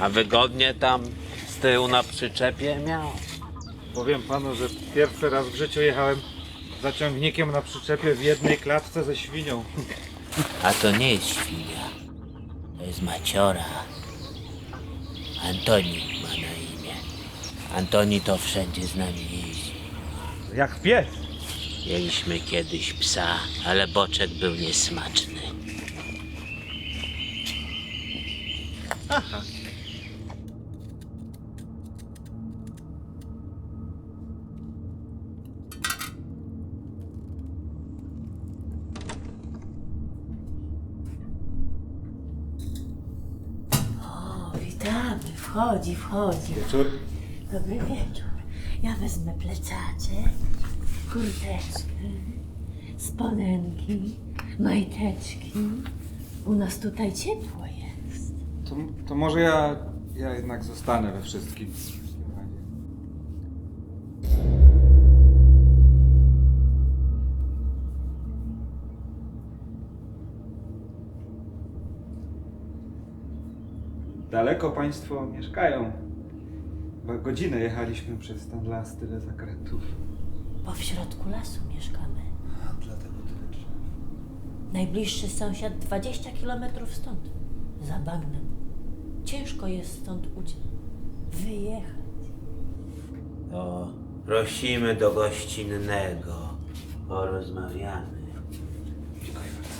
A wygodnie tam z tyłu na przyczepie miał. Powiem panu, że pierwszy raz w życiu jechałem zaciągnikiem na przyczepie w jednej klatce ze świnią. A to nie jest świnia. To jest maciora. Antoni ma na imię. Antoni to wszędzie z nami jeździ. Jak pies. Mieliśmy kiedyś psa, ale boczek był niesmaczny. O, witamy. Wchodzi, wchodzi. Wieczór. Dobry wieczór. Ja wezmę plecaczek, kurteczkę, spodenki, majteczki. U nas tutaj ciepło jest. To, to może ja, ja jednak zostanę we wszystkim. Daleko Państwo mieszkają. Godzinę jechaliśmy przez ten las, tyle zakrętów. Bo w środku lasu mieszkamy. Dlatego tyle drzew. Najbliższy sąsiad 20 kilometrów stąd. Za bagnem. Ciężko jest stąd uciec. Wyjechać. To prosimy do gościnnego. Porozmawiamy. Dziękuję bardzo.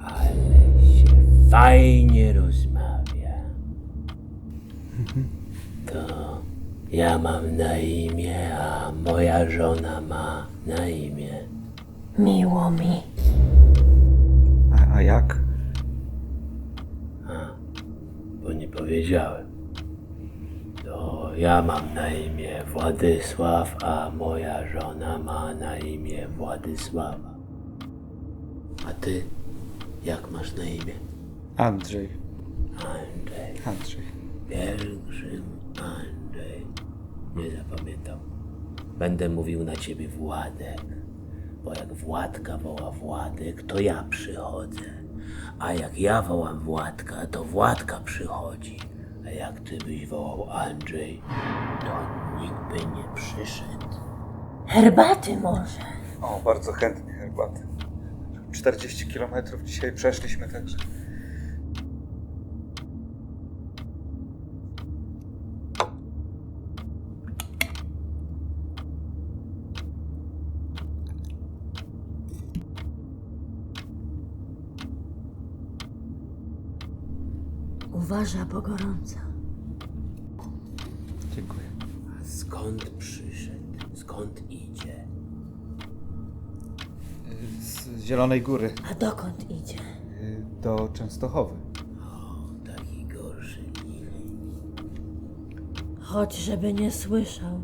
Ale się fajnie rozmawia. To ja mam na imię, a moja żona ma na imię. Miło mi. A, a jak? bo nie powiedziałem. To ja mam na imię Władysław, a moja żona ma na imię Władysława. A ty jak masz na imię? Andrzej. Andrzej. Andrzej. Pielgrzym Andrzej. Nie zapamiętał. Będę mówił na ciebie Władek. Bo jak Władka woła Władek, to ja przychodzę. A jak ja wołam Władka, to Władka przychodzi. A jak ty byś wołał Andrzej, to nikt by nie przyszedł. Herbaty może. O, bardzo chętnie herbatę. 40 km dzisiaj przeszliśmy także. Uważa, bo gorąco. Dziękuję. A skąd przyszedł? Skąd idzie? Z Zielonej Góry A dokąd idzie? y, do Częstochowy. O, taki gorszy miły. Chodź, żeby nie słyszał.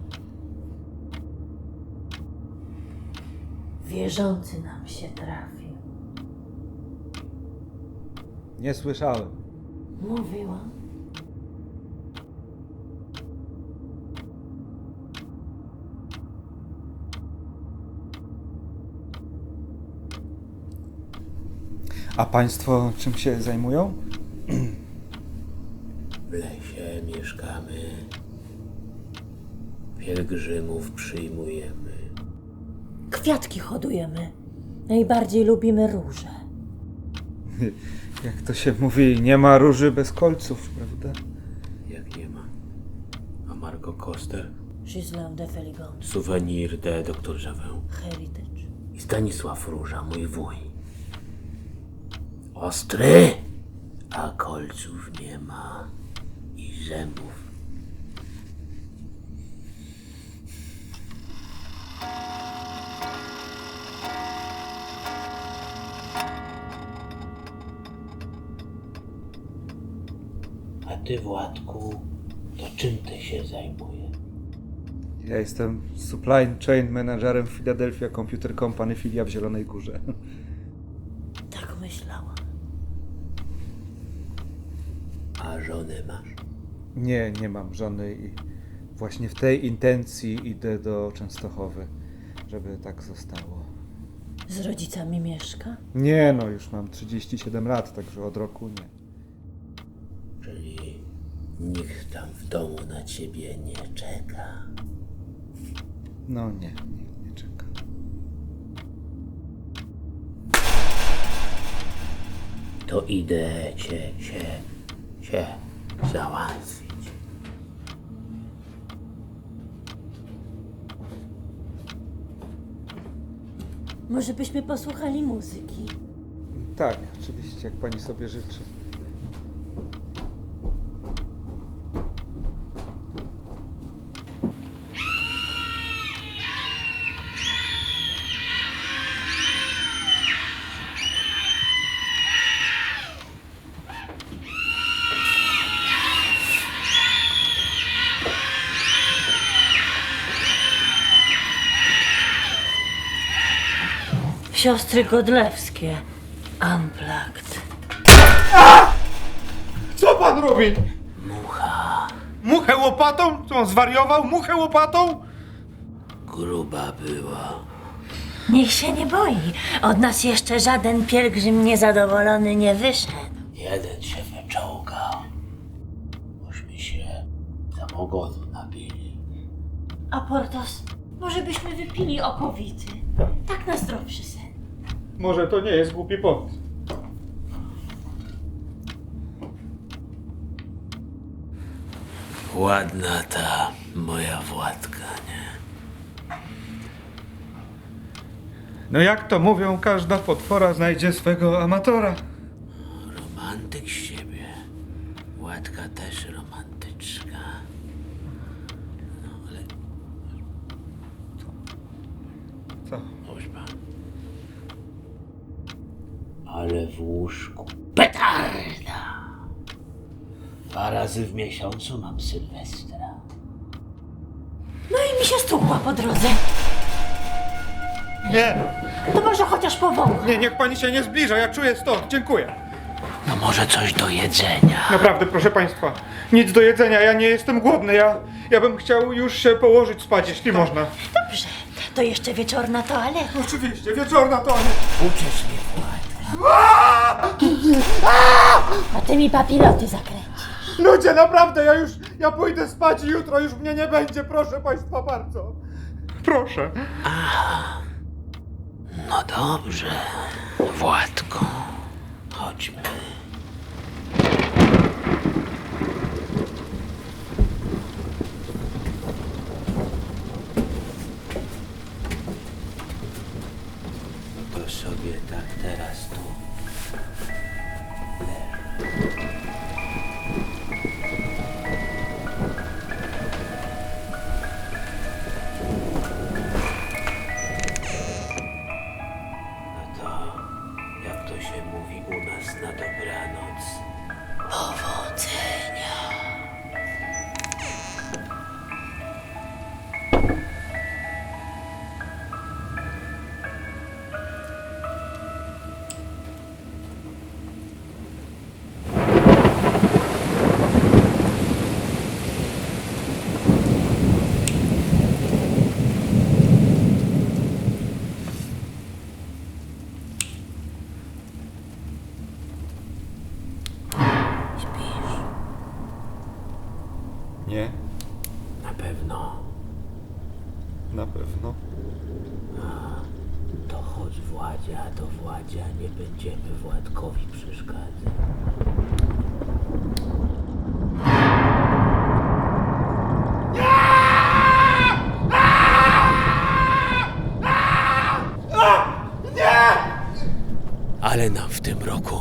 Wierzący nam się trafił. Nie słyszałem. Mówiłam. A Państwo czym się zajmują? W lesie mieszkamy. Pielgrzymów przyjmujemy. Kwiatki hodujemy. Najbardziej lubimy róże. Jak to się mówi, nie ma róży bez kolców, prawda? Jak nie ma. A Marco Koster? Gislain de Feligon. Souvenir de Dr. Javin. Heritage. I Stanisław Róża, mój wuj. Ostry, a kolców nie ma. I zębów. Ty, Władku, to czym ty się zajmujesz? Ja jestem supply chain managerem Philadelphia Computer Company filia w Zielonej Górze. Tak myślałam. A żonę masz? Nie, nie mam żony i właśnie w tej intencji idę do Częstochowy, żeby tak zostało. Z rodzicami mieszka? Nie no, już mam 37 lat, także od roku nie. Czyli nikt tam w domu na ciebie nie czeka. No nie, nie, nie czeka. To idę cię, się, się załatwić. Może byśmy posłuchali muzyki? Tak, oczywiście, jak pani sobie życzy. Siostry Godlewskie. Unplugged. Co pan robi? Mucha Muchę łopatą? Co on zwariował? Muchę łopatą? gruba była. Niech się nie boi. Od nas jeszcze żaden pielgrzym niezadowolony nie wyszedł. Jeden się wyczołgał. Bośmy się samogodu nabili. A Portos, może byśmy wypili okowity? Tak na zdrowszy sen. Może to nie jest głupi pomysł. Ładna ta moja Władka, nie? No jak to mówią, każda potwora znajdzie swego amatora. Romantyk z siebie. Władka też romantyczka. No ale Co? chodź pan. Ale w łóżku petarda. Dwa razy w miesiącu mam Sylwestra. No i mi się stukła po drodze. Nie, To może chociaż powącha. nie, niech pani się nie zbliża, ja czuję stąd, dziękuję. No może coś do jedzenia. Naprawdę, proszę państwa, nic do jedzenia, ja nie jestem głodny, ja, ja bym chciał już się położyć spać, jeśli można. Dobrze, to jeszcze wieczorna toaleta. Oczywiście, wieczorna to nie. Uczesz mnie, Władka. A ty mi papiloty zakręci. Ludzie, naprawdę, ja już, ja pójdę spać i jutro już mnie nie będzie, proszę państwa bardzo. Proszę. No dobrze, Władko. Chodźmy. To sobie tak teraz tu Władzia nie będziemy Władkowi przeszkadzać. Ale nam w tym roku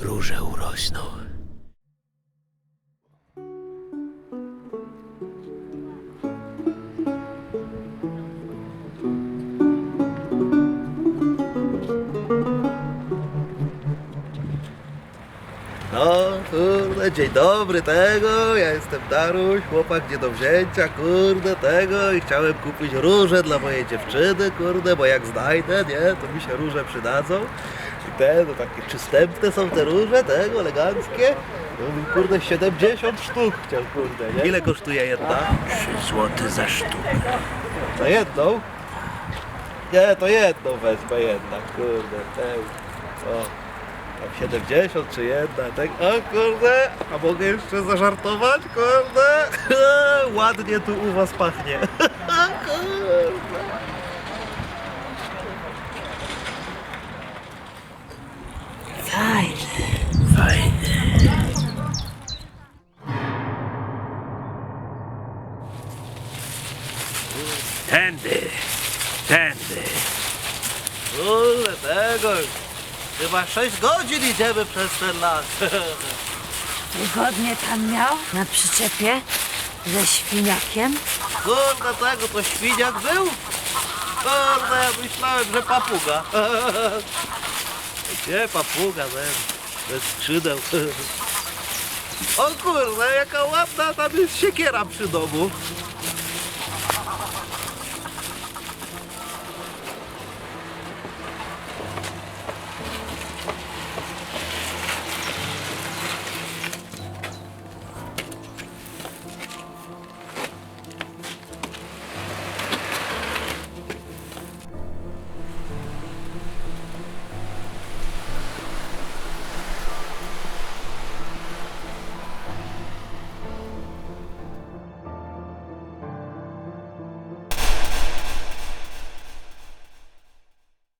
róże urośną. No, kurde, dzień dobry tego, ja jestem Daruś, chłopak nie do wzięcia, kurde, tego i chciałem kupić róże dla mojej dziewczyny, kurde, bo jak znajdę, nie, to mi się róże przydadzą. I te, no takie przystępne są te róże, tego, eleganckie. Mówię, kurde, 70 sztuk chciał, kurde, nie? Ile kosztuje jedna? 3 złote za sztukę. Za jedną? Nie, to jedną wezmę jednak, kurde, ten, o, tam 70 czy jedna, tak, o kurde, a mogę jeszcze zażartować, kurde, ładnie tu u was pachnie. Tędy, tędy. Kurde, tego, chyba 6 godzin idziemy przez ten las. Wygodnie tam miał na przyczepie ze świniakiem. Kurde, tego, to świniak był? Kurde, ja myślałem, że papuga. Nie, papuga, ten, bez skrzydeł. O kurde, jaka ładna tam jest siekiera przy domu.